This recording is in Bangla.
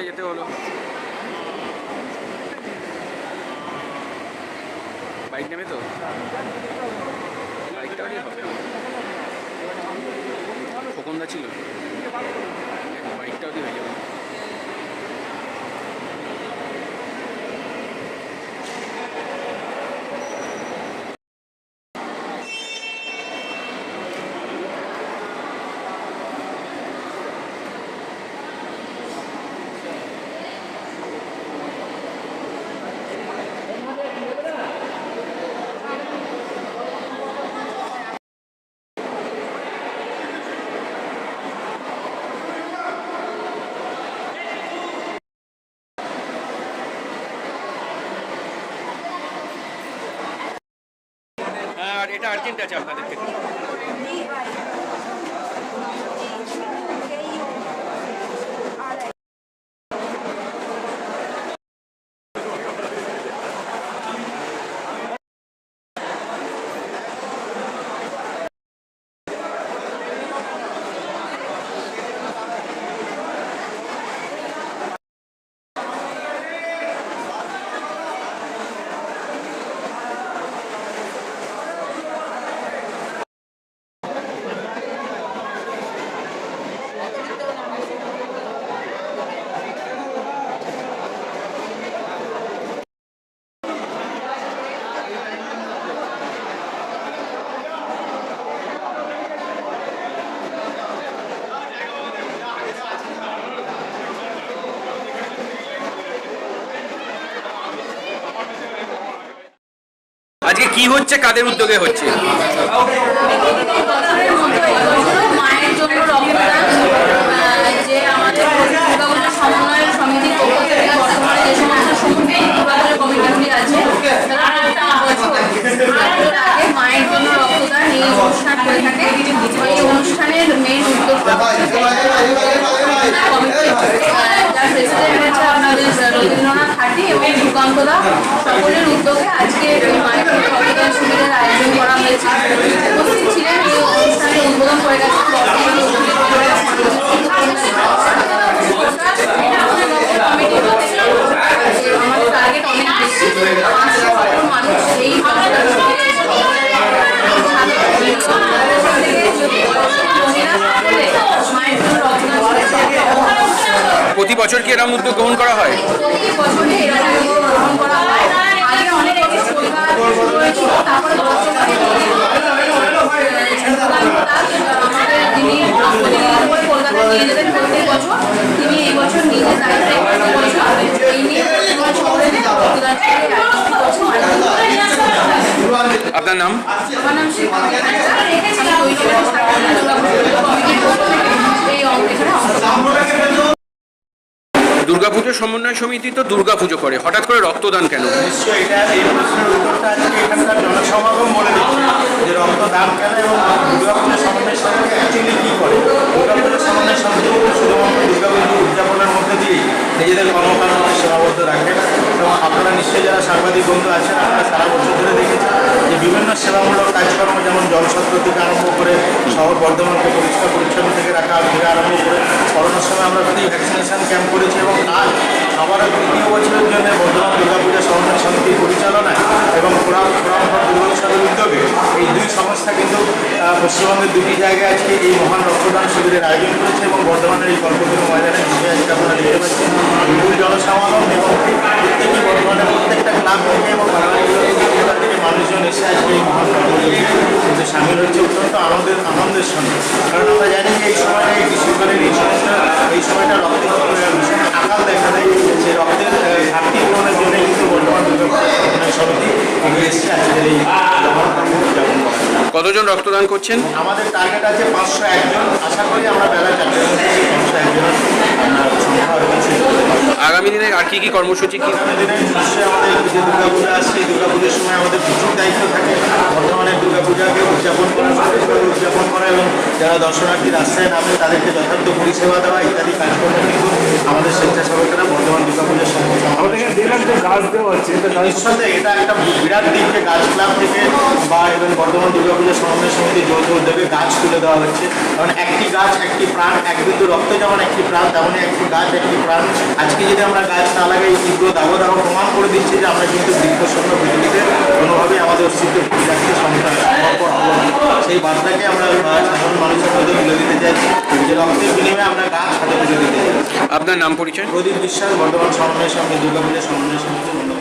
ওখানে যেতে হলো। বাইক নেবে তো? বাইকটা হবে খোকনদা ছিল। বাইকটাও দিয়ে হয়ে যাবে। এটা আর্জেন্ট আছে আপনাদের ক্ষেত্রে। আজকে কি হচ্ছে কাদের উদ্যোগে হচ্ছে মায়ের জন্য রক্তদান আহ, যে আমাদের দুর্গাপূজা সমন্বয় সমিতির পক্ষ থেকে বর্তমানে যে সমস্ত সমুদ্র দুর্গাপূজা কমিটিগুলি আছে তারা একটা বছর আট বছর আগে মায়ের জন্য রক্তদান এই অনুষ্ঠান করে থাকে এই অনুষ্ঠানের মেন উদ্যোগ কমিটি যার প্রেসিডেন্ট হচ্ছে আপনাদের রবীন্দ্রনাথ হাটি এবং সুকান্তদা সকলের উদ্যোগে আজকে এই মায়ের সচেতন শিবিরের আয়োজন করা হয়েছে উপস্থিত ছিলেন এই অনুষ্ঠানে উদ্বোধন করে গেছেন বর্তমানে উপস্থিত আমাদের টার্গেট অনেক বেশি পাঁচশো কত মানুষ এই মায়ের জন্য রক্তদান শিবির প্রতি বছর কি এরকম উদ্যোগ গ্রহণ করা হয়? প্রতি বছরই দুর্গাপুজো সমন্বয় সমিতি তো দুর্গাপুজো করে। হঠাৎ করে রক্তদান কেন? নিশ্চয়ই এটা এই প্রশ্নের জনসমাগম বলে যে রক্তদান কেন এবং দুর্গাপূজা সমন্বয় সমিতি অ্যাকচুয়ালি কী করে দুর্গাপূজা সমন্বয় সমিতি কিন্তু শুধুমাত্র দুর্গাপুজো উদযাপনের মধ্যে দিয়েই নিজেদের কর্মকাণ্ডকে সীমাবদ্ধ রাখে এবং আপনারা নিশ্চয়ই যারা সাংবাদিক বন্ধু আছেন আপনারা সারা বছর ধরে দেখেছেন যে বিভিন্ন সেবামূলক জলছত্র থেকে আরম্ভ করে শহর বর্ধমানকে পরিষ্কার পরিচ্ছন্ন থেকে রাখা থেকে আরম্ভ করে করোনার সময় আমরা ফ্রি ভ্যাকসিনেশন ক্যাম্প করেছি এবং আজ আবারও তৃতীয় বছরের জন্য বর্ধমান দুর্গাপূজা সমন্বয় সমিতির পরিচালনায় এবং পুরাণঘর দুর্গোৎসবের উদ্যোগে এই দুই সংস্থা কিন্তু পশ্চিমবঙ্গের দুটি জায়গায় আজকে এই মহান রক্তদান শিবিরের আয়োজন করেছে এবং বর্ধমানের এই কল্পতরু ময়দানে বিষয়ে আজকে আপনারা দেখতে পাচ্ছেন। বিপুল জনসমাগম এবং প্রত্যেকটি বর্ধমানের প্রত্যেকটা ক্লাব থেকে এবং বাঙালিগুলো থেকে মানুষজন এসে আজকে এই মহান কর্মযোগে কিন্তু সামিল হচ্ছে অত্যন্ত আনন্দের সঙ্গে। কারণ আমরা জানি যে এই সময়টা এই গ্রীষ্মকালের এই সময়টা এই সময়টা রক্তের আকাল দেখা দেয়। সেই রক্তের ঘাটতি পূরণের জন্য কিন্তু বর্তমান সমিতি এগিয়ে এসেছে আজকের এই। কতজন রক্তদান করছেন? আমাদের টার্গেট আছে পাঁচশো একজন। আশা করি আমরা বেলা মধ্যে পাঁচশো একজনের আগামী দিনে আর কি কি কর্মসূচি কি? নিশ্চয়ই আমাদের যে দুর্গাপূজা আসছে এই দুর্গাপূজার সময় আমাদের প্রচুর দায়িত্ব থাকে। বর্তমানে দুর্গাপূজাকে উদযাপন করা এবং যারা দর্শনার্থী রাস্তায় নামে তাদেরকে যথার্থ পরিষেবা দেওয়া ইত্যাদি কাজকর্ম কিন্তু আমাদের স্বেচ্ছাসেবকেরা বর্তমান দুর্গাপূজার যে গাছ দেওয়া হচ্ছে এটা নিঃসন্দেহে এটা একটা বিরাট দিক যে গাছ ক্লাব থেকে বা এবং বর্ধমান দুর্গাপূজা সমন্বয় সমিতি যৌথ উদ্যোগে গাছ তুলে দেওয়া হচ্ছে কারণ একটি গাছ একটি প্রাণ এক বিন্দু রক্ত যেমন একটি প্রাণ তেমনই একটি গাছ একটি প্রাণ আজকে যদি আমরা গাছ না লাগাই তীব্র দাবদাহ প্রমাণ করে দিচ্ছি যে আমরা কিন্তু বৃক্ষশূন্য পৃথিবীতে কোনোভাবেই আমাদের অস্তিত্ব রাখতে। সেই বার্তাকে আমরা সাধারণ মানুষের বিনিময়ে আমরা দিতে আপনার নাম পরিচয়? প্রদীপ বিশ্বাস, বর্তমান সমন্বয় সঙ্গে দুর্গাপূজার সমন্বয় সমিতি